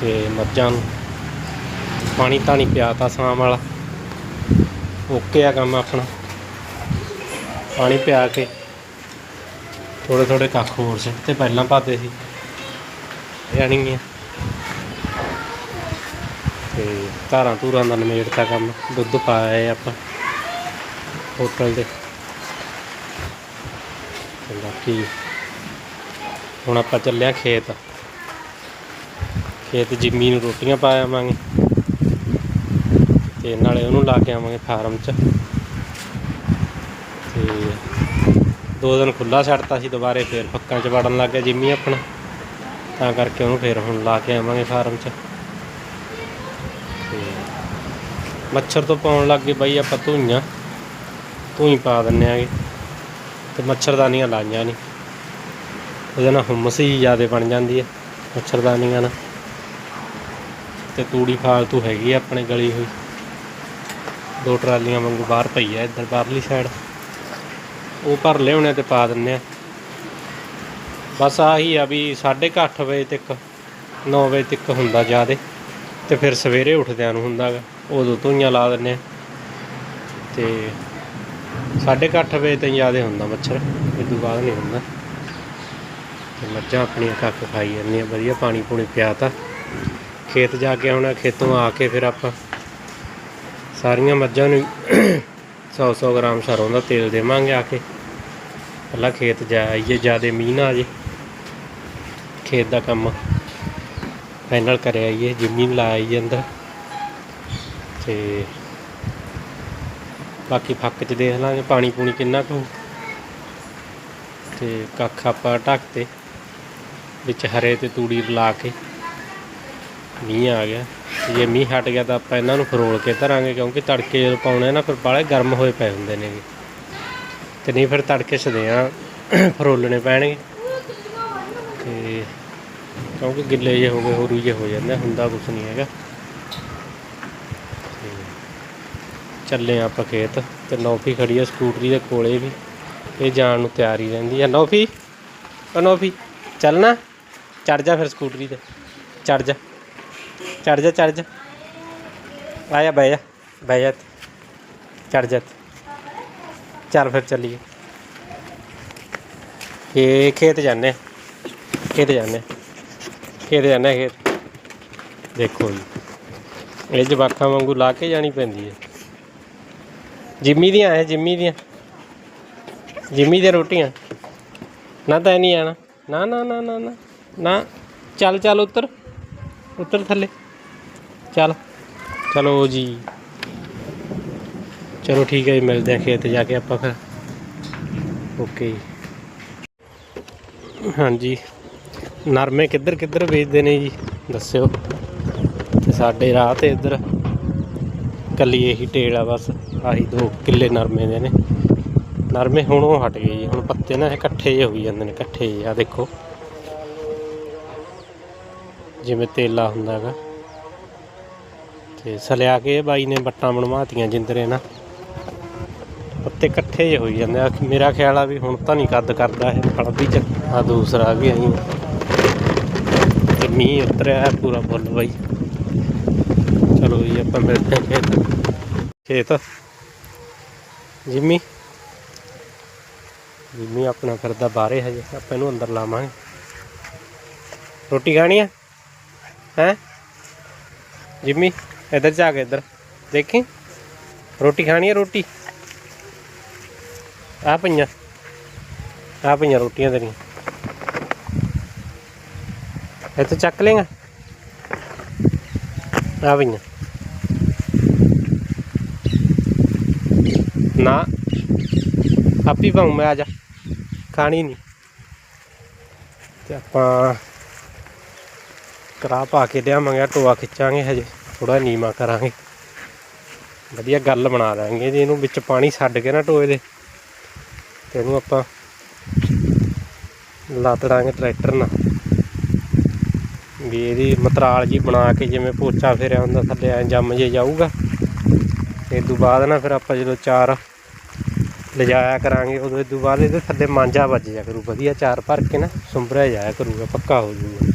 ਤੇ ਮੱਝਾਂ ਨੂੰ। ਪਾਣੀ ਤਾਣੀ ਪਿਆਤਾ ਸ਼ਾਮ ਵਾਲਾ। ਓਕੇ ਆ ਕੰਮ ਆਪਣਾ। ਪਾਣੀ ਪਿਆ ਕੇ ਥੋੜੇ ਥੋੜੇ ਕੱਖ ਹੋਰ ਸੀ ਤੇ ਪਹਿਲਾਂ ਪਾਤੇ ਸੀ। ਜਾਣੀਆਂ ਤੇ ਧਾਰਾਂ ਧੂਰਾਂ ਦਾ ਨਮੇੜਤਾ ਕੰਮ, ਦੁੱਧ ਪਾਇਆ ਆਪਾਂ ਹੋਟਲ ਦੇ। ਤੇ ਬਾਕੀ ਹੁਣ ਆਪਾਂ ਚੱਲਿਆ ਖੇਤ। ਖੇਤ ਜਿੰਮੀ ਨੂੰ ਰੋਟੀਆਂ ਪਾ ਆਵਾਂਗੇ। ਤੇ ਨਾਲੇ ਉਹਨੂੰ ਲਾ ਕੇ ਆਵਾਂਗੇ ਫਾਰਮ 'ਚ। ਤੇ ਦੋ ਦਿਨ ਖੁੱਲਾ ਛੱਡਤਾ ਸੀ ਦੁਬਾਰੇ, ਫੇਰ ਫੱਕਾਂ 'ਚ ਵੜਨ ਲੱਗ ਗਿਆ ਜਿੰਮੀ ਆਪਣਾ। ਤਾਂ ਕਰਕੇ ਉਹਨੂੰ ਫੇਰ ਹੁਣ ਲਾ ਕੇ ਆਵਾਂਗੇ ਫਾਰਮ 'ਚ। ਤੇ ਮੱਛਰ ਤੋਂ ਪਾਉਣ ਲੱਗ ਗਏ ਬਾਈ ਆਪਾਂ ਧੂਈਆਂ। ਧੂਈ ਪਾ ਦਿੰਨੇ ਆਗੇ। ਤੇ ਮੱਛਰਦਾਨੀਆਂ ਲਾਈਆਂ ਨਹੀਂ ਉਹਦੇ ਨਾਲ ਹੁਮਸ ਹੀ ਜ਼ਿਆਦਾ ਬਣ ਜਾਂਦੀ ਹੈ ਮੱਛਰਦਾਨੀਆਂ ਨਾਲ। ਤੇ ਤੂੜੀ ਫਾਲਤੂ ਹੈਗੀ ਆ ਆਪਣੇ ਗਲੀ ਹੋਈ। ਦੋ ਟਰਾਲੀਆਂ ਵਾਂਗੂ ਬਾਹਰ ਪਈ ਆ ਇੱਧਰ ਬਾਹਰਲੀ ਸਾਈਡ ਉਹ ਭਰ ਲਿਆਉਣੇ ਤੇ ਪਾ ਦਿੰਨੇ ਆ। ਬਸ ਆਹੀ ਆ ਵੀ 8:30 ਵਜੇ ਤੱਕ 9 ਵਜੇ ਤੱਕ ਹੁੰਦਾ ਜ਼ਿਆਦੇ। ਤੇ ਫਿਰ ਸਵੇਰੇ ਉੱਠਦਿਆਂ ਨੂੰ ਹੁੰਦਾਗਾ ਉਦੋਂ ਧੂਈਆਂ ਲਾ ਦਿੰਨੇ ਆ। ਤੇ 8:30 ਵਜੇ ਤਾਈਂ ਜ਼ਿਆਦੇ ਹੁੰਦਾ ਮੱਛਰ ਇਸ ਤੋਂ ਬਾਅਦ ਨਹੀਂ ਹੁੰਦਾ। ਤੇ ਮੱਝਾਂ ਆਪਣੀਆਂ ਕੱਖ ਖਾਈ ਜਾਂਦੀਆਂ, ਵਧੀਆ ਪਾਣੀ ਪੂਣੀ ਪਿਆਤਾ। ਖੇਤ ਜਾ ਕੇ ਆਉਣਾ, ਖੇਤੋਂ ਆ ਕੇ ਫਿਰ ਆਪਾਂ ਸਾਰੀਆਂ ਮੱਝਾਂ ਨੂੰ 100-100 ਗ੍ਰਾਮ ਸਰੋਂ ਦਾ ਤੇਲ ਦੇਵਾਂਗੇ ਆ ਕੇ। ਪਹਿਲਾਂ ਖੇਤ ਜਾ ਆਈਏ, ਜਿਆਦੇ ਮੀਂਹ ਨਾ ਆ ਜੇ ਖੇਤ ਦਾ ਕੰਮ ਫਾਈਨਲ ਕਰ ਆਈਏ, ਜ਼ਮੀਨ ਲਾ ਆਈਏ ਅੰਦਰ। ਤੇ ਬਾਕੀ ਫੱਕ ਚ ਦੇਖ ਲਾਂਗੇ ਪਾਣੀ ਪੂਣੀ ਕਿੰਨਾ ਕੁ ਹੋਊ। ਤੇ ਕੱਖ ਆਪਾਂ ਢੱਕ ਤੇ ਵਿੱਚ ਹਰੇ ਤੇ ਤੂੜੀ ਲਾ ਕੇ ਮੀਂਹ ਆ ਗਿਆ। ਤੇ ਜੇ ਮੀਂਹ ਹਟ ਗਿਆ ਤਾਂ ਆਪਾਂ ਇਹਨਾਂ ਨੂੰ ਫਰੋਲ ਕੇ ਧਰਾਂਗੇ, ਕਿਉਂਕਿ ਤੜਕੇ ਜਦੋਂ ਪਾਉਣੇ ਨਾ, ਫਿਰ ਬਾਲੇ ਗਰਮ ਹੋਏ ਪਏ ਹੁੰਦੇ ਨੇਗੇ ਤੇ ਨਹੀਂ ਫਿਰ ਤੜਕੇ ਸਦਿਆਂ ਫਰੋਲਣੇ ਪੈਣਗੇ। ਤੇ ਕਿਉਂਕਿ ਗਿੱਲੇ ਜੇ ਹੋ ਗਏ, ਹੋਰੂ ਜੇ ਹੋ ਜਾਂਦੇ ਹੁੰਦਾ ਕੁਛ ਨਹੀਂ ਹੈਗਾ। ਚੱਲੇ ਹਾਂ ਆਪਾਂ ਖੇਤ, ਤੇ ਨੌਫੀ ਖੜੀ ਆ ਸਕੂਟਰੀ ਦੇ ਕੋਲੇ ਵੀ। ਇਹ ਜਾਣ ਨੂੰ ਤਿਆਰ ਹੀ ਰਹਿੰਦੀ ਆ। ਨੌਫੀ, ਓ ਨੌਫੀ ਚੱਲਣਾ ਚੜ ਜਾ ਫਿਰ ਸਕੂਟਰੀ ਤੇ। ਚੜ ਜਾ। ਚੜ ਜਾ ਚੜ ਜਾ। ਆ ਬਹਿ ਜਾ ਬਹਿ ਜਾ। ਚੜ ਜਾ। ਚੱਲ ਫਿਰ ਚੱਲੀਏ। ਇਹ ਖੇਤ ਜਾਂਦੇ ਹਾਂ। ਖੇਤ ਜਾਂਦੇ ਹਾਂ। ਖੇਤ ਜਾਂਦੇ ਹਾਂ ਖੇਤ। ਦੇਖੋ ਜੀ। ਇਹ ਜਵਾਕਾਂ ਵਾਂਗੂ ਲਾ ਕੇ ਜਾਣੀ ਪੈਂਦੀ ਹੈ। ਜਿੰਮੀ ਦੀਆਂ ਇਹ, ਜਿੰਮੀ ਦੀਆਂ। ਜਿੰਮੀ ਦੀਆਂ ਰੋਟੀਆਂ। ਨਾ ਤਾਂ ਇਹ ਨਹੀਂ ਆਣਾ। ਨਾ ਨਾ ਨਾ ਨਾ। ਨਾ। ਚੱਲ ਚੱਲ ਉੱਤਰ। ਉੱਤਰ ਥੱਲੇ। ਚੱਲ। ਚਲੋ ਜੀ। ਚਲੋ ਠੀਕ ਹੈ ਜੀ, ਮਿਲਦੇ ਆ ਖੇਤ ਜਾ ਕੇ ਆਪਾਂ ਫਿਰ। ਓਕੇ ਜੀ। ਹਾਂਜੀ। ਨਰਮੇ ਕਿੱਧਰ ਕਿੱਧਰ ਵੇਚਦੇ ਨੇ ਜੀ? ਦੱਸਿਓ। ਤੇ ਸਾਡੇ ਰਾਹ ਤੇ ਇੱਧਰ ਕੱਲੀ ਇਹੀ ਟੇਲ ਆ ਬਸ। ਆਹੀ ਦੋ ਕਿੱਲੇ ਨਰਮੇ ਦੇ ਨੇ। ਨਰਮੇ ਹੁਣ ਉਹ ਹਟ ਗਏ ਜੀ। ਹੁਣ ਪੱਤੇ ਨਾ ਇਹ ਇਕੱਠੇ ਜਿਹੇ ਹੋਈ ਜਾਂਦੇ ਨੇ, ਇਕੱਠੇ ਜਿਹੇ। ਆ ਦੇਖੋ। ਜਿਵੇਂ ਤੇਲਾ ਹੁੰਦਾ ਹੈਗਾ। ਤੇ ਸਲਿਆ ਕੇ ਬਾਈ ਨੇ ਬੱਟਾਂ ਬਣਵਾਤੀਆਂ ਜਿੰਦਰੇ ਨਾ ਪੱਤੇ ਇਕੱਠੇ ਜਿਹੇ ਹੋਈ ਜਾਂਦੇ ਆ। ਮੇਰਾ ਖਿਆਲ ਆ ਵੀ ਹੁਣ ਤਾਂ ਨਹੀਂ ਕੱਦ ਕਰਦਾ ਇਹ। ਫਲ ਚ ਆ ਦੂਸਰਾ ਵੀ ਆਈ। ਤੇ ਮੀਂਹ ਉਤਰਿਆ ਪੂਰਾ ਫੁੱਲ ਬਾਈ। ਚਲੋ ਜੀ, ਆਪਾਂ ਮਿਲਦੇ ਹਾਂ ਖੇਤ ਖੇਤ। ਜਿੰਮੀ। ਜਿੰਮੀ ਆਪਣਾ ਫਿਰਦਾ ਬਾਹਰੇ ਹਜੇ। ਆਪਾਂ ਇਹਨੂੰ ਅੰਦਰ ਲਾਵਾਂਗੇ। ਰੋਟੀ ਖਾਣੀ ਆ? ਹੈ? ਜਿੰਮੀ। ਇੱਧਰ ਜਾ ਕੇ ਇੱਧਰ। ਦੇਖੀ? ਰੋਟੀ ਖਾਣੀ ਹੈ ਰੋਟੀ? ਆ ਪਈਆਂ। ਆ ਪਈਆਂ ਰੋਟੀਆਂ ਤੇਰੀਆਂ। ਇੱਥੇ ਚੱਕ ਲੇਗਾ। ਆ ਪਈਆਂ। ਨਾ। ਆਪੀ ਪਾਉ ਮੈਂ ਆ ਜਾ ਖਾਣੀ ਨਹੀਂ। ਤੇ ਆਪਾਂ ਕਰਾ ਪਾ ਕੇ ਲਿਆਵਾਂਗੇ ਟੋਆ ਖਿੱਚਾਂਗੇ ਹਜੇ। ਥੋੜਾ ਨੀਵਾ ਕਰਾਂਗੇ। ਵਧੀਆ ਗੱਲ ਬਣਾ ਦਾਂਗੇ ਜੀ, ਇਹਨੂੰ ਵਿੱਚ ਪਾਣੀ ਛੱਡ ਕੇ ਨਾ ਟੋਏ ਦੇ। ਤੇ ਇਹਨੂੰ ਆਪਾਂ ਲੱਦ ਦਾਂਗੇ ਟਰੈਕਟਰ ਨਾਲ। ਵੀ ਇਹਦੀ ਮਤਰਾਲ ਜੀ ਬਣਾ ਕੇ ਜਿਵੇਂ ਪੋਚਾ ਫੇਰਿਆ ਹੁੰਦਾ ਥੱਲੇ ਐ ਜੰਮ ਜੇ ਜਾਊਗਾ। ਤੇ ਤੋਂ ਬਾਅਦ ਨਾ ਫਿਰ ਆਪਾਂ ਜਦੋਂ ਚਾਰ ਲਿਜਾਇਆ ਕਰਾਂਗੇ, ਉਦੋਂ ਇਹ ਤੋਂ ਬਾਅਦ ਇਹਦੇ ਥੱਲੇ ਮਾਂਜਾ ਵੱਜ ਜਾ ਕਰੂ। ਵਧੀਆ ਚਾਰ ਭਰ ਕੇ ਨਾ ਸੁੰਬਰਿਆ ਜਾਇਆ ਕਰੂਗਾ ਪੱਕਾ ਹੋ ਜੂਗਾ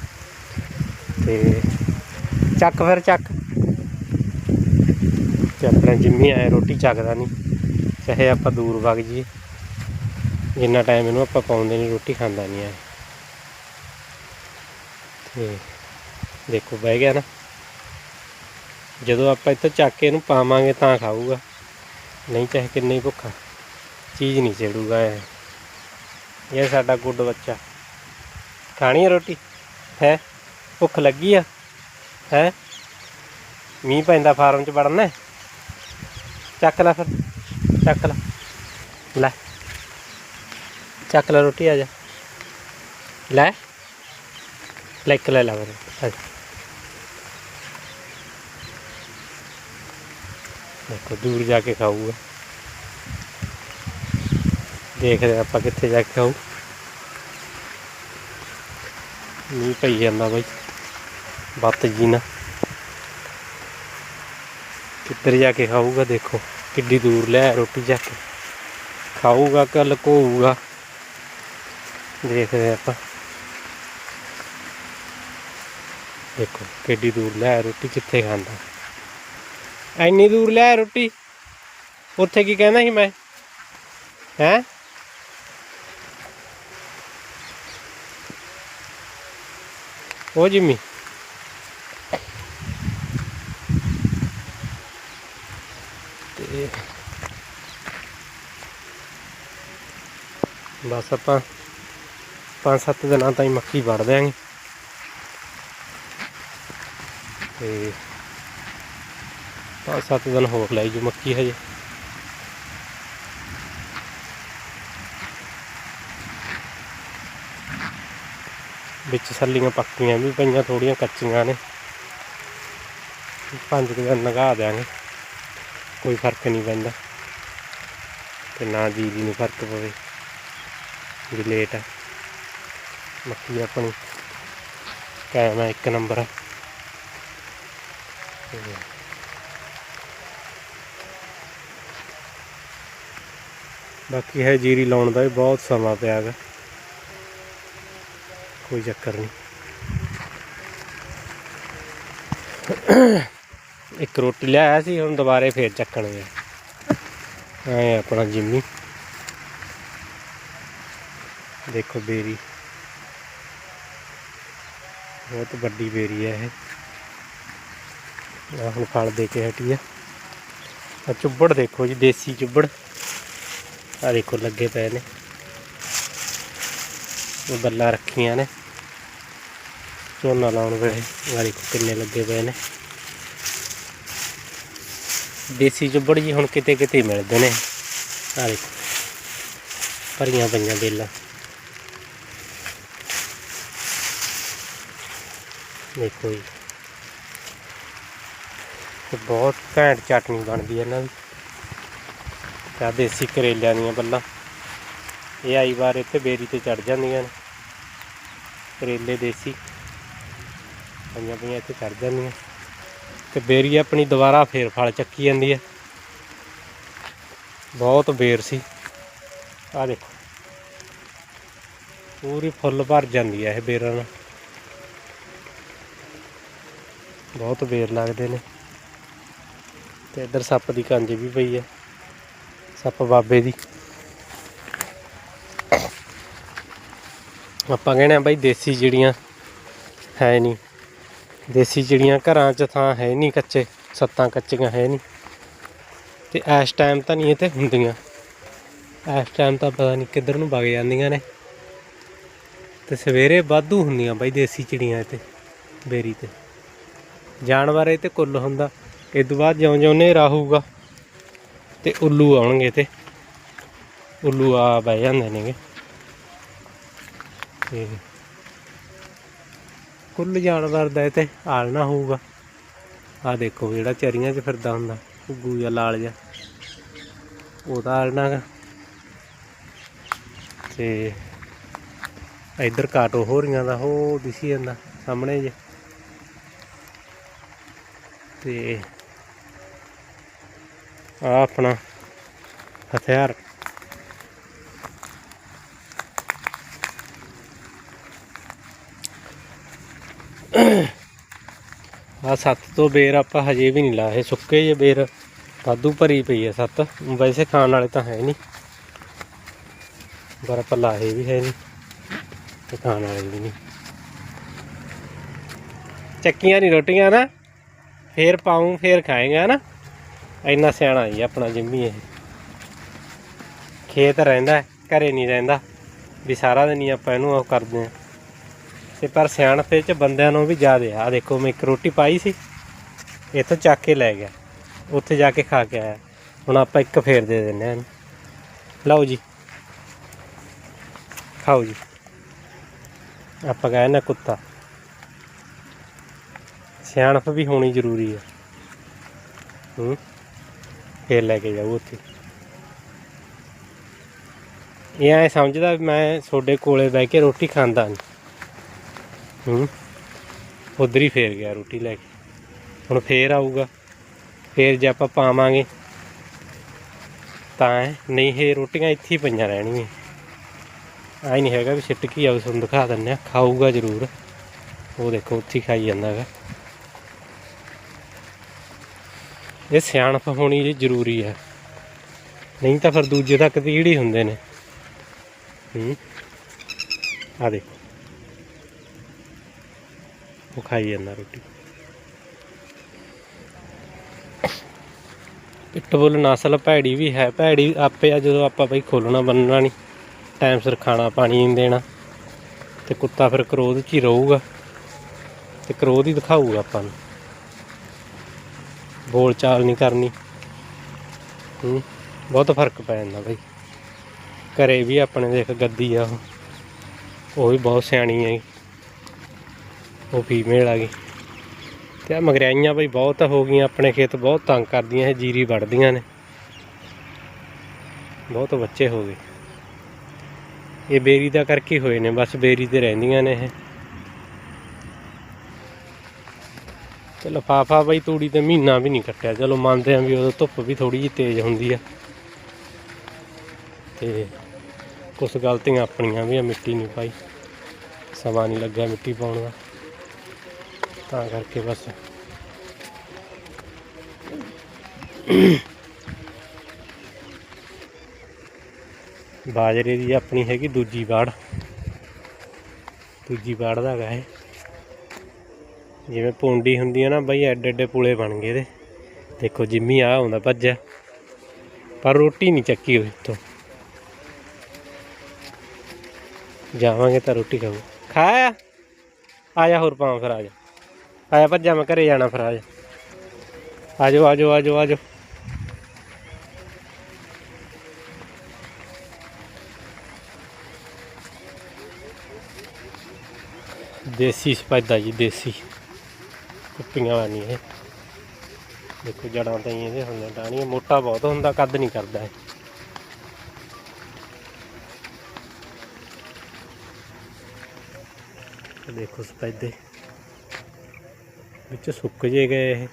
ਤੇ ਚੱਕ ਫਿਰ ਚੱਕ। ਤੇ ਆਪਣਾ ਜਿੰਮੀ ਆਏ, ਰੋਟੀ ਚੱਕਦਾ ਨਹੀਂ। ਚਾਹੇ ਆਪਾਂ ਦੂਰ ਵਗ ਜੀ ਜਿੰਨਾ ਟਾਈਮ ਇਹਨੂੰ ਆਪਾਂ ਪਾਉਂਦੇ ਨਹੀਂ, ਰੋਟੀ ਖਾਂਦਾ ਨਹੀਂ ਆ ਤੇ ਦੇਖੋ, ਬਹਿ ਗਿਆ ਨਾ। ਜਦੋਂ ਆਪਾਂ ਇੱਥੇ ਚੱਕ ਕੇ ਇਹਨੂੰ ਪਾਵਾਂਗੇ ਤਾਂ ਖਾਊਗਾ। ਨਹੀਂ ਚਾਹੇ ਕਿੰਨੀ ਭੁੱਖਾ। ਚੀਜ਼ ਨਹੀਂ ਛੇੜੂਗਾ ਇਹ। ਇਹ ਸਾਡਾ ਗੁੱਡ ਬੱਚਾ। ਖਾਣੀ ਹੈ ਰੋਟੀ? ਹੈ? ਭੁੱਖ ਲੱਗੀ ਆ? ਹੈ? ਮੀਂਹ ਪੈਂਦਾ ਫਾਰਮ 'ਚ ਵੜਨਾ ਚੱਕ ਲੈ ਫਿਰ, ਚੱਕ ਲੈ। ਲੈ। ਚੱਕ ਲੈ ਰੋਟੀ, ਆ ਜਾ। ਲੈ। ਲੈ, ਇੱਕ ਲੈ ਲਾ ਫਿਰ ਦੇਖੋ, ਦੂਰ ਜਾ ਕੇ ਖਾਊਗਾ। ਦੇਖਦੇ ਹਾਂ ਆਪਾਂ ਕਿੱਥੇ ਜਾ ਕੇ ਖਾਊ। ਮੀਂਹ ਪਈ ਜਾਂਦਾ ਬਾਈ। ਬੱਤ ਜੀ ਨਾ। ਕਿੱਧਰ ਜਾ ਕੇ ਖਾਊਗਾ ਦੇਖੋ ਕਿੱਡੀ ਦੂਰ ਲੈ ਆਇਆ ਰੋਟੀ ਜਾ ਕੇ ਖਾਊਗਾ ਕਿ ਲਕੋਊਗਾ ਦੇਖਦੇ ਹਾਂ ਆਪਾਂ ਦੇਖੋ ਕਿੱਡੀ ਦੂਰ ਲੈ ਆਇਆ ਰੋਟੀ ਕਿੱਥੇ ਖਾਂਦਾ ਐਨੀ ਦੂਰ ਲੈ ਆਇਆ ਰੋਟੀ ਉੱਥੇ ਕੀ ਕਹਿੰਦਾ ਸੀ ਮੈਂ ਹੈ ਉਹ ਜਿੰਮੀ ਤੇ ਬਸ ਆਪਾਂ ਪੰਜ ਸੱਤ ਦਿਨਾਂ ਤਾਈਂ ਮੱਕੀ ਵੜ ਦਿਆਂਗੇ। ਤੇ ਪੰਜ ਸੱਤ ਦਿਨ ਹੋਰ ਲੈ ਜੋ ਮੱਕੀ ਹਜੇ। ਵਿੱਚ ਸੱਲੀਆਂ ਪੱਕੀਆਂ ਵੀ ਪਈਆਂ ਥੋੜੀਆਂ ਕੱਚੀਆਂ ਨੇ। ਪੰਜ ਕੁ ਦਿਨ ਲਗਾ ਦਿਆਂਗੇ। ਕੋਈ ਫ਼ਰਕ ਨਹੀਂ ਪੈਂਦਾ। ਤੇ ਨਾ ਜੀਰੀ ਨੂੰ ਫ਼ਰਕ ਪਵੇ। ਵੀ ਲੇਟ ਆ। ਮੱਕੀ ਆਪਣੀ ਕਾਇਮ ਆ, ਇੱਕ ਨੰਬਰ ਆ। ਬਾਕੀ ਹੈ ਜੀਰੀ ਲਾਉਣ ਦਾ ਵੀ ਬਹੁਤ ਸਮਾਂ ਪਿਆ ਗਾ। ਕੋਈ ਚੱਕਰ ਨਹੀਂ। ਇੱਕ ਰੋਟੀ ਲਿਆਇਆ ਸੀ, ਹੁਣ ਦੁਬਾਰੇ ਫੇਰ ਚੱਕਣ ਗਿਆ ਐ ਆਪਣਾ ਜਿੰਮੀ। ਦੇਖੋ ਬੇਰੀ। ਬਹੁਤ ਵੱਡੀ ਬੇਰੀ ਹੈ ਇਹ। ਹੁਣ ਫਲ ਦੇ ਕੇ ਹਟੀ ਆ। ਆ ਚੁੱਬੜ ਦੇਖੋ ਜੀ, ਦੇਸੀ ਚੁੱਬੜ ਆ ਦੇਖੋ ਲੱਗੇ ਪਏ ਨੇ। ਉਹ ਗੱਲਾਂ ਰੱਖੀਆਂ ਨੇ। ਝੋਨਾ ਲਾਉਣ ਵੇਲੇ। ਆ ਦੇਖੋ ਕਿੰਨੇ ਲੱਗੇ ਪਏ ਨੇ। ਦੇਸੀ ਚੁੱਬੜ ਜੀ ਹੁਣ ਕਿਤੇ ਕਿਤੇ ਮਿਲਦੇ ਨੇ। ਆ ਦੇਖੋ। ਭਰੀਆਂ ਪਈਆਂ ਬੇਲਾਂ ਦੇਖੋ ਜੀ। ਤੇ ਬਹੁਤ ਘੈਂਟ ਚਟਨੀ ਬਣਦੀ ਹੈ ਇਹਨਾਂ ਦੀ। ਤੇ ਦੇਸੀ ਕਰੇਲਿਆਂ ਦੀਆਂ ਬੱਲਾਂ ਇਹ ਆਈ ਵਾਰ ਇੱਥੇ ਬੇਰੀ ਤੇ ਚੜ ਜਾਂਦੀਆਂ ਨੇ। ਕਰੇਲੇ ਦੇਸੀ। ਪਈਆਂ ਪਈਆਂ ਇੱਥੇ ਚੜ ਜਾਂਦੀਆਂ। ਤੇ ਬੇਰੀ ਆਪਣੀ ਦੁਬਾਰਾ ਫੇਰ ਫਲ ਚੱਕੀ ਜਾਂਦੀ ਹੈ। ਬਹੁਤ ਬੇਰ ਸੀ। ਆ ਦੇਖੋ। ਪੂਰੀ ਫੁੱਲ ਭਰ ਜਾਂਦੀ ਹੈ ਇਹ ਬੇਰਾਂ ਨਾਲ। ਬਹੁਤ ਬੇਰ ਲੱਗਦੇ ਨੇ। ਤੇ ਇੱਧਰ ਸੱਪ ਦੀ ਕੰਜ ਵੀ ਪਈ ਹੈ। ਸੱਪ ਬਾਬੇ ਦੀ। ਆਪਾਂ ਕਹਿੰਦੇ ਆ ਬਾਈ ਦੇਸੀ ਜਿਹੜੀਆਂ ਹੈ ਨਹੀਂ। ਦੇਸੀ ਚਿੜੀਆਂ ਘਰਾਂ 'ਚ ਥਾਂ ਹੈ ਨਹੀਂ ਕੱਚੇ, ਸੱਤਾਂ ਕੱਚੀਆਂ ਹੈ ਨਹੀਂ। ਤੇ ਇਸ ਟਾਈਮ ਤਾਂ ਨਹੀਂ ਇੱਥੇ ਹੁੰਦੀਆਂ। ਇਸ ਟਾਈਮ ਤਾਂ ਪਤਾ ਨਹੀਂ ਕਿੱਧਰ ਨੂੰ ਵਗ ਜਾਂਦੀਆਂ ਨੇ। ਤੇ ਸਵੇਰੇ ਵਾਧੂ ਹੁੰਦੀਆਂ ਬਾਈ ਦੇਸੀ ਚਿੜੀਆਂ ਇੱਥੇ ਬੇਰੀ ਤੇ। ਜਾਨਵਰ ਇਹ ਤੇ ਕੁੱਲ ਹੁੰਦਾ। ਇਸ ਤੋਂ ਬਾਅਦ ਜਿਉਂ ਜਿਉਂ ਹਨੇਰਾ ਹੋਊਗਾ, ਤੇ ਉੱਲੂ ਆਉਣਗੇ ਤੇ। ਉੱਲੂ ਆ ਬਹਿ ਜਾਂਦੇ ਨੇਗੇ। ਤੇ ਕੁੱਲ ਜਾਨਵਰ ਦਾ ਇਹ ਤੇ ਆਲਣਾ ਹੋਊਗਾ। ਆ ਦੇਖੋ ਜਿਹੜਾ ਚਰੀਆਂ 'ਚ ਫਿਰਦਾ ਹੁੰਦਾ, ਘੁੱਗੂ ਜਾਂ ਲਾਲ ਜਿਹਾ। ਉਹਦਾ ਆਲਣਾ ਗਾ। ਤੇ ਇੱਧਰ ਕਾਟੋ ਹੋ ਰਹੀਆਂ ਦਾ ਉਹ ਦਿਸੀ ਜਾਂਦਾ ਸਾਹਮਣੇ ਜੇ। ਤੇ ਆ ਆਪਣਾ ਹਥਿਆਰ। ਆ ਸੱਤ ਤੋਂ ਬੇਰ ਆਪਾਂ ਹਜੇ ਵੀ ਨਹੀਂ ਲਾਏ ਸੁੱਕੇ ਜੇ ਬੇਰ ਵਾਧੂ ਭਰੀ ਪਈ ਹੈ ਸੱਤ। ਵੈਸੇ ਖਾਣ ਵਾਲੇ ਤਾਂ ਹੈ ਨਹੀਂ ਪਰ ਆਪਾਂ ਲਾਏ ਵੀ ਹੈ ਨਹੀਂ ਤੇ ਖਾਣ ਵਾਲੇ ਵੀ ਨਹੀਂ। ਚੱਕੀਆਂ ਨਹੀਂ ਰੋਟੀਆਂ ਨਾ ਫੇਰ ਪਾਉਂ ਫੇਰ ਖਾਏਗਾ ਨਾ। ਇੰਨਾ ਸਿਆਣਾ ਜੀ ਆਪਣਾ ਜਿੰਮੀ ਇਹ। ਖੇਤ ਰਹਿੰਦਾ ਹੈ, ਘਰੇ ਨਹੀਂ ਰਹਿੰਦਾ ਵੀ ਸਾਰਾ ਦਿਨ ਹੀ ਆਪਾਂ ਇਹਨੂੰ ਉਹ ਕਰਦੇ ਆ। ਤੇ ਪਰ ਸਿਆਣਪੇ ਚ ਬੰਦਿਆਂ ਨੂੰ ਵੀ ਜ਼ਿਆਦੇ। ਆ ਦੇਖੋ, ਮੈਂ ਇੱਕ ਰੋਟੀ ਪਾਈ ਸੀ, ਇੱਥੋਂ ਚੱਕ ਕੇ ਲੈ ਗਿਆ। ਉੱਥੇ ਜਾ ਕੇ ਖਾ ਕੇ ਆਇਆ। ਹੁਣ ਆਪਾਂ ਇੱਕ ਫੇਰ ਦੇ ਦਿੰਦੇ ਹਾਂ। ਲਓ ਜੀ। ਖਾਓ ਜੀ। ਆਪਾਂ ਕਹੇ ਨਾ ਕੁੱਤਾ। ਸਿਆਣਪ ਵੀ ਹੋਣੀ ਜ਼ਰੂਰੀ ਹੈ। ਹੂੰ। ਫੇਰ ਲੈ ਕੇ ਜਾਊ ਉੱਥੇ। ਇਹ ਐ ਸਮਝਦਾ ਮੈਂ ਤੁਹਾਡੇ ਕੋਲੇ ਬਹਿ ਕੇ ਰੋਟੀ ਖਾਂਦਾ ਨਹੀਂ ਹੂੰ। ਉਧਰ ਹੀ ਫੇਰ ਗਿਆ ਰੋਟੀ ਲੈ ਕੇ। ਹੁਣ ਫੇਰ ਆਊਗਾ। ਫੇਰ ਜੇ ਆਪਾਂ ਪਾਵਾਂਗੇ ਤਾਂ ਐਂ, ਨਹੀਂ ਇਹ ਰੋਟੀਆਂ ਇੱਥੇ ਹੀ ਪਈਆਂ ਰਹਿਣਗੀਆਂ। ਆਈ ਨਹੀਂ ਹੈਗਾ ਵੀ ਸਿੱਟ ਕੀ ਆਉ ਤੁਹਾਨੂੰ ਦਿਖਾ ਦਿੰਨੇ ਆ ਖਾਊਗਾ ਜ਼ਰੂਰ। ਉਹ ਦੇਖੋ ਉੱਥੇ ਹੀ ਖਾਈ ਜਾਂਦਾ ਹੈਗਾ ਇਹ ਸਿਆਣਪ ਹੋਣੀ ਜੀ ਜ਼ਰੂਰੀ ਹੈ। ਨਹੀਂ ਤਾਂ ਫਿਰ ਦੂਜੇ ਤੱਕ ਤੀੜ ਹੀ ਹੁੰਦੇ ਨੇ। ਹੂੰ। ਆ ਦੇਖੋ। ਉਹ ਖਾਈ ਜਾਂਦਾ ਰੋਟੀ। ਪਿੱਟਬੁਲ ਨਸਲ ਭੈੜੀ ਵੀ ਹੈ, ਭੈੜੀ ਆਪੇ ਆ ਜਦੋਂ ਆਪਾਂ ਬਈ ਖੋਲਣਾ ਬੰਨਣਾ ਨਹੀਂ ਟਾਈਮ ਸਿਰ ਖਾਣਾ, ਪਾਣੀ ਨਹੀਂ ਦੇਣਾ। ਤੇ ਕੁੱਤਾ ਫਿਰ ਕਰੋਧ 'ਚ ਹੀ ਰਹੂਗਾ। ਤੇ ਕਰੋਧ ਹੀ ਦਿਖਾਊਗਾ ਆਪਾਂ ਨੂੰ। ਬੋਲ ਚਾਲ ਨਹੀਂ ਕਰਨੀ। ਹੂੰ, ਬਹੁਤ ਫ਼ਰਕ ਪੈ ਜਾਂਦਾ ਬਈ। ਘਰੇ ਵੀ ਆਪਣੇ ਦੇਖ ਗੱਦੀ ਆ ਉਹ। ਉਹ ਵੀ ਬਹੁਤ ਸਿਆਣੀ ਹੈ ਉਹ ਫੀਮੇਲ ਆ ਗਈ। ਤੇ ਆ ਮਗਰਿਆਈਆਂ ਬਈ ਬਹੁਤ ਹੋ ਗਈਆਂ, ਆਪਣੇ ਖੇਤ ਬਹੁਤ ਤੰਗ ਕਰਦੀਆਂ, ਇਹ ਜੀਰੀ ਵੜਦੀਆਂ ਨੇ। ਬਹੁਤ ਬੱਚੇ ਹੋ ਗਏ। ਇਹ ਬੇਰੀ ਦਾ ਕਰਕੇ ਹੋਏ ਨੇ, ਬਸ ਬੇਰੀ ਤੇ ਰਹਿੰਦੀਆਂ ਨੇ ਇਹ। ਤੇ ਲਫਾਫਾ ਬਈ ਤੂੜੀ ਤੇ ਮਹੀਨਾ ਵੀ ਨਹੀਂ ਕੱਟਿਆ। ਚਲੋ ਮੰਨਦੇ ਆਂ ਵੀ ਉਦੋਂ ਧੁੱਪ ਵੀ ਥੋੜੀ ਜਿਹੀ ਤੇਜ਼ ਹੁੰਦੀ ਆ। ਤੇ ਕੁਝ ਗਲਤੀਆਂ ਆਪਣੀਆਂ ਵੀ ਆ, ਮਿੱਟੀ ਨਹੀਂ ਪਾਈ। ਸਮਾਂ ਨਹੀਂ ਲੱਗਿਆ ਮਿੱਟੀ ਪਾਉਣ ਦਾ। ਤਾਂ ਕਰਕੇ ਬਸ। ਬਾਜਰੇ ਦੀ ਆਪਣੀ ਹੈਗੀ ਦੂਜੀ ਬਾੜ ਦੂਜੀ ਬਾੜ ਦਾ ਹੈਗਾ ਇਹ। ਜਿਵੇਂ ਪੌਂਡੀ ਹੁੰਦੀ ਹੈ ਨਾ ਬਈ ਐਡੇ ਐਡੇ ਪੂਲੇ ਬਣ ਗਏ ਇਹਦੇ। ਦੇਖੋ ਜਿੰਮੀ ਆ ਹੁੰਦਾ ਭੱਜਿਆ। ਪਰ ਰੋਟੀ ਨਹੀਂ ਚੱਕੀ ਹੋਈ ਤੋਂ ਜਾਵਾਂਗੇ ਤਾਂ ਰੋਟੀ ਖਾਓ। ਖਾਇਆ ਆ। ਜਾ ਹੋਰ ਪਾਵਾਂ ਫਿਰ ਆ ਜਾ। ਆਇਆ ਜਾ ਭੱਜਾ, ਮੈਂ ਘਰੇ ਜਾਣਾ ਫਿਰ ਆਜ। ਜਾ ਆ ਜਾਓ ਆ ਜਾਓ ਆ ਜਾਓ ਆ ਜਾਓ ਦੇਸੀ ਸਪੈਦਾ ਜੀ, ਦੇਸੀ। ਕੁੱਪੀਆਂ ਵਾਲੀ ਇਹ। ਦੇਖੋ ਜੜਾਂ ਤਾਂ ਹੀ ਇਹਦੇ ਹੁੰਦੇ ਟਾਣੀਆਂ ਮੋਟਾ ਬਹੁਤ ਹੁੰਦਾ, ਕੱਦ ਨਹੀਂ ਕਰਦਾ ਇਹ। ਦੇਖੋ ਸਪੈਦੇ। ਵਿੱਚ ਸੁੱਕ ਜੇ ਗਏ ਇਹ।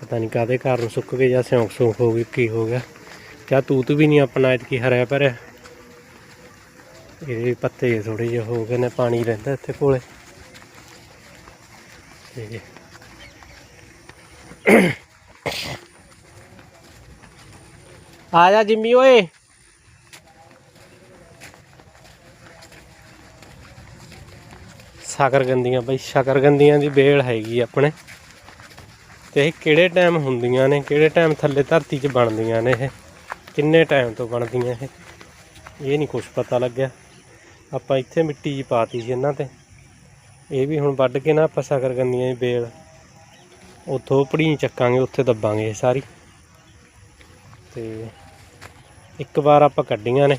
ਪਤਾ ਨਹੀਂ ਕਾਦੇ ਕਾਰਨ ਸੁੱਕ ਗਏ ਜਾਂ ਸਿਉਂਕ ਸੂਕ ਹੋ ਗਈ, ਕੀ ਹੋ ਗਿਆ। ਕਿਆ ਤੂਤ ਵੀ ਨਹੀਂ ਆਪਣਾ ਇਤਕੀ ਹਰਿਆ ਭਰਿਆ। ਇਹਦੇ ਪੱਤੇ ਥੋੜੇ ਜਿਹੇ ਹੋ ਗਏ ਨੇ, ਪਾਣੀ ਰਹਿੰਦਾ ਇੱਥੇ ਕੋਲੇ। ਤੇ ਆ ਜਾ ਜਿੰਮੀ ਓਏ। ਸ਼ਕਰਗੰਦੀਆਂ, ਬਈ ਸ਼ਕਰਗੰਦੀਆਂ ਦੀ ਬੇਲ ਹੈਗੀ ਆਪਣੇ। ਤੇ ਇਹ ਕਿਹੜੇ ਟਾਈਮ ਹੁੰਦੀਆਂ ਨੇ, ਕਿਹੜੇ ਟਾਈਮ ਥੱਲੇ ਧਰਤੀ 'ਚ ਬਣਦੀਆਂ ਨੇ ਇਹ? ਕਿੰਨੇ ਟਾਈਮ ਤੋਂ ਬਣਦੀਆਂ ਇਹ? ਇਹ ਨਹੀਂ ਕੁਝ ਪਤਾ ਲੱਗਿਆ। ਆਪਾਂ ਇੱਥੇ ਮਿੱਟੀ ਜੀ ਪਾਤੀ ਸੀ ਇਹਨਾਂ ਤੇ। ਇਹ ਵੀ ਹੁਣ ਵੱਢ ਕੇ ਨਾ ਆਪਾਂ ਸ਼ਕਰਗੰਦੀਆਂ ਦੀ ਬੇਲ ਉੱਥੋਂ ਪੜੀ ਚੱਕਾਂਗੇ, ਉੱਥੇ ਦੱਬਾਂਗੇ ਇਹ ਸਾਰੀ। ਤੇ ਇੱਕ ਵਾਰ ਆਪਾਂ ਕੱਢੀਆਂ ਨੇ।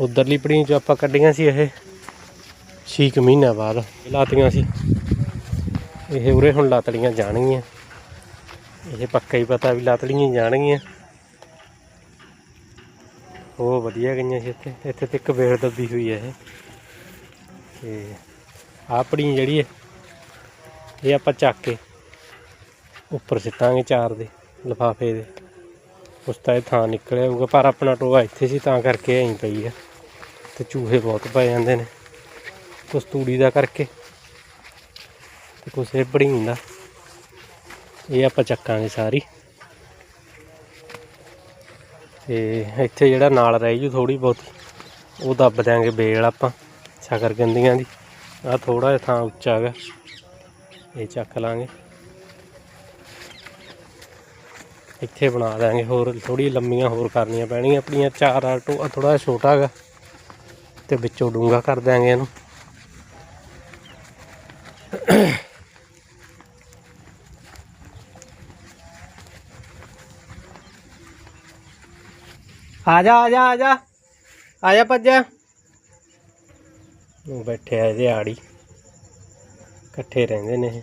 ਉਧਰਲੀ ਪੜੀ 'ਚੋਂ ਆਪਾਂ ਕੱਢੀਆਂ ਸੀ ਇਹ। 6 ਮਹੀਨਿਆਂ ਬਾਅਦ ਲਾਤੀਆਂ ਸੀ। ਇਹ ਉਰੇ ਹੁਣ ਲਾਤੜੀਆਂ ਜਾਣਗੀਆਂ। ਇਹ ਪੱਕਾ ਹੀ ਪਤਾ ਵੀ ਲਾਤੜੀਆਂ ਹੀ ਜਾਣਗੀਆਂ। ਉਹ ਵਧੀਆ ਗਈਆਂ ਸੀ ਇੱਥੇ। ਇੱਥੇ ਤੇ ਇੱਕ ਵੇੜ ਦੱਬੀ ਹੋਈ ਹੈ ਇਹ। ਤੇ ਆਪਣੀ ਜਿਹੜੀ ਹੈ, ਇਹ ਆਪਾਂ ਚੱਕ ਕੇ ਉੱਪਰ ਸਿੱਟਾਂਗੇ ਚਾਰ ਦੇ, ਲਫਾਫੇ ਦੇ। ਉਸ ਤਾਂ ਇਹ ਥਾਂ ਨਿਕਲਿਆ ਹੋਊਗਾ, ਪਰ ਆਪਣਾ ਟੋਆ ਇੱਥੇ ਸੀ, ਤਾਂ ਕਰਕੇ ਐਂ ਪਈ ਆ। ਤੇ ਚੂਹੇ ਬਹੁਤ ਪੈ ਜਾਂਦੇ ਨੇ। ਕੁਛ ਤੂੜੀ ਦਾ ਕਰਕੇ ਤੇ ਕੁਛ ਰੇਬੜੀ ਦਾ ਇਹ ਆਪਾਂ ਚੱਕਾਂਗੇ ਸਾਰੀ। ਤੇ ਇੱਥੇ ਜਿਹੜਾ ਨਾਲ ਰਹਿ ਜੂ ਥੋੜੀ ਬਹੁਤ, ਉਹ ਦੱਬ ਦਿਆਂਗੇ ਬੇਲ ਆਪਾਂ ਸ਼ਕਰਗੰਦੀਆਂ ਦੀ। ਆ ਥੋੜਾ ਜਿਹਾ ਥਾਂ ਉੱਚਾ ਹੈਗਾ। ਇਹ ਚੱਕ ਲਾਂਗੇ। ਇੱਥੇ ਬਣਾ ਦਾਂਗੇ ਹੋਰ ਥੋੜੀ ਲੰਮੀਆਂ ਹੋਰ ਕਰਨੀਆਂ ਪੈਣੀਆਂ। ਆਪਣੀਆਂ ਚਾਰ ਆਟੋ ਥੋੜਾ ਛੋਟਾ ਹੈਗਾ। ਤੇ ਵਿੱਚੋਂ ਡੂੰਗਾ ਕਰ ਦਿਆਂਗੇ ਇਹਨੂੰ। ਆ ਜਾ ਆ ਜਾ ਆ ਜਾ। ਆ ਜਾ ਭੱਜਾ। ਉਹ ਬੈਠੇ ਆ ਇਹਦੇ ਆੜੀ ਇਕੱਠੇ ਰਹਿੰਦੇ ਨੇ ਇਹ।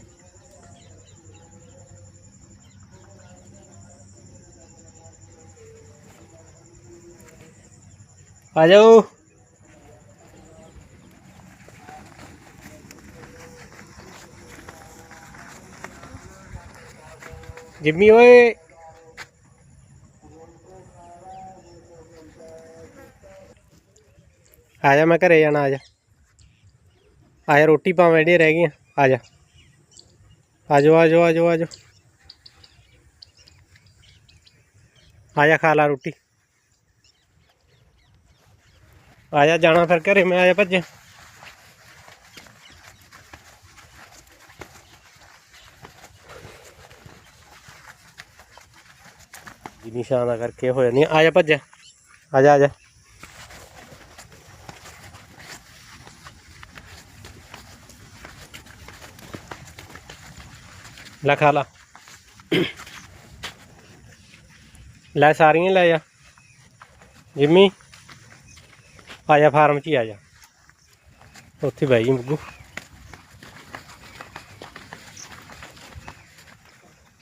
ਆ ਜਾਓ। ਜਿੰਮੀ ਓਏ। ਆ ਜਾ, ਮੈਂ ਘਰੇ ਜਾਣਾ, ਆ ਜਾ। ਆ ਜਾ, ਰੋਟੀ ਪਾਵਾਂ ਜਿਹੜੀਆਂ ਰਹਿ ਗਈਆਂ ਆ ਜਾ। ਆ ਜਾਓ ਆ ਜਾਓ ਆ ਜਾਓ ਆ ਜਾਓ। ਆ ਜਾ, ਖਾ ਲਾ ਰੋਟੀ। ਆ ਜਾ, ਜਾਣਾ ਫਿਰ ਘਰੇ, ਮੈਂ ਆ ਜਾ ਭੱਜ ਜੀ ਨਿਸ਼ਾਨ ਕਰਕੇ ਹੋਇਆ ਨਹੀਂ ਆ ਜਾ ਭੱਜ ਆ ਜਾ ਆ ਜਾ। ਲੈ ਖਾ ਲਾ। ਲੈ ਸਾਰੀਆਂ ਲੈ ਜਾ। ਜਿੰਮੀ, ਆ ਜਾ ਫਾਰਮ 'ਚ ਹੀ ਆ ਜਾ। ਉੱਥੇ ਬਹਿ ਜੀ ਮੁੱਗੂ।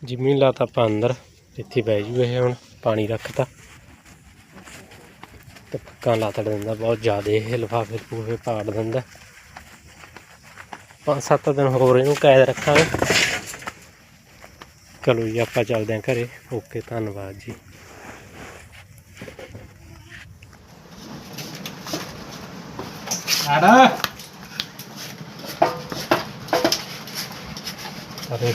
ਜਿੰਮੀ ਨੂੰ ਲਾਤਾ ਆਪਾਂ ਅੰਦਰ। ਇੱਥੇ ਬਹਿ ਜੂ ਇਹ ਹੁਣ, ਪਾਣੀ ਰੱਖਤਾ। ਤੇ ਪੱਕਾ ਲਾਤੜ ਦਿੰਦਾ ਬਹੁਤ ਜ਼ਿਆਦਾ ਇਹ ਲਿਫਾਫੇ ਪੂਫੇ ਪਾੜ ਦਿੰਦਾ। ਪੰਜ ਸੱਤ ਦਿਨ ਹੋਰ ਇਹਨੂੰ ਕੈਦ ਰੱਖਾਂਗੇ। ਚਲੋ ਜੀ ਆਪਾਂ ਚੱਲਦੇ ਹਾਂ ਘਰੇ। ਓਕੇ ਧੰਨਵਾਦ ਜੀ। ਆੜਾ। ਅਰੇ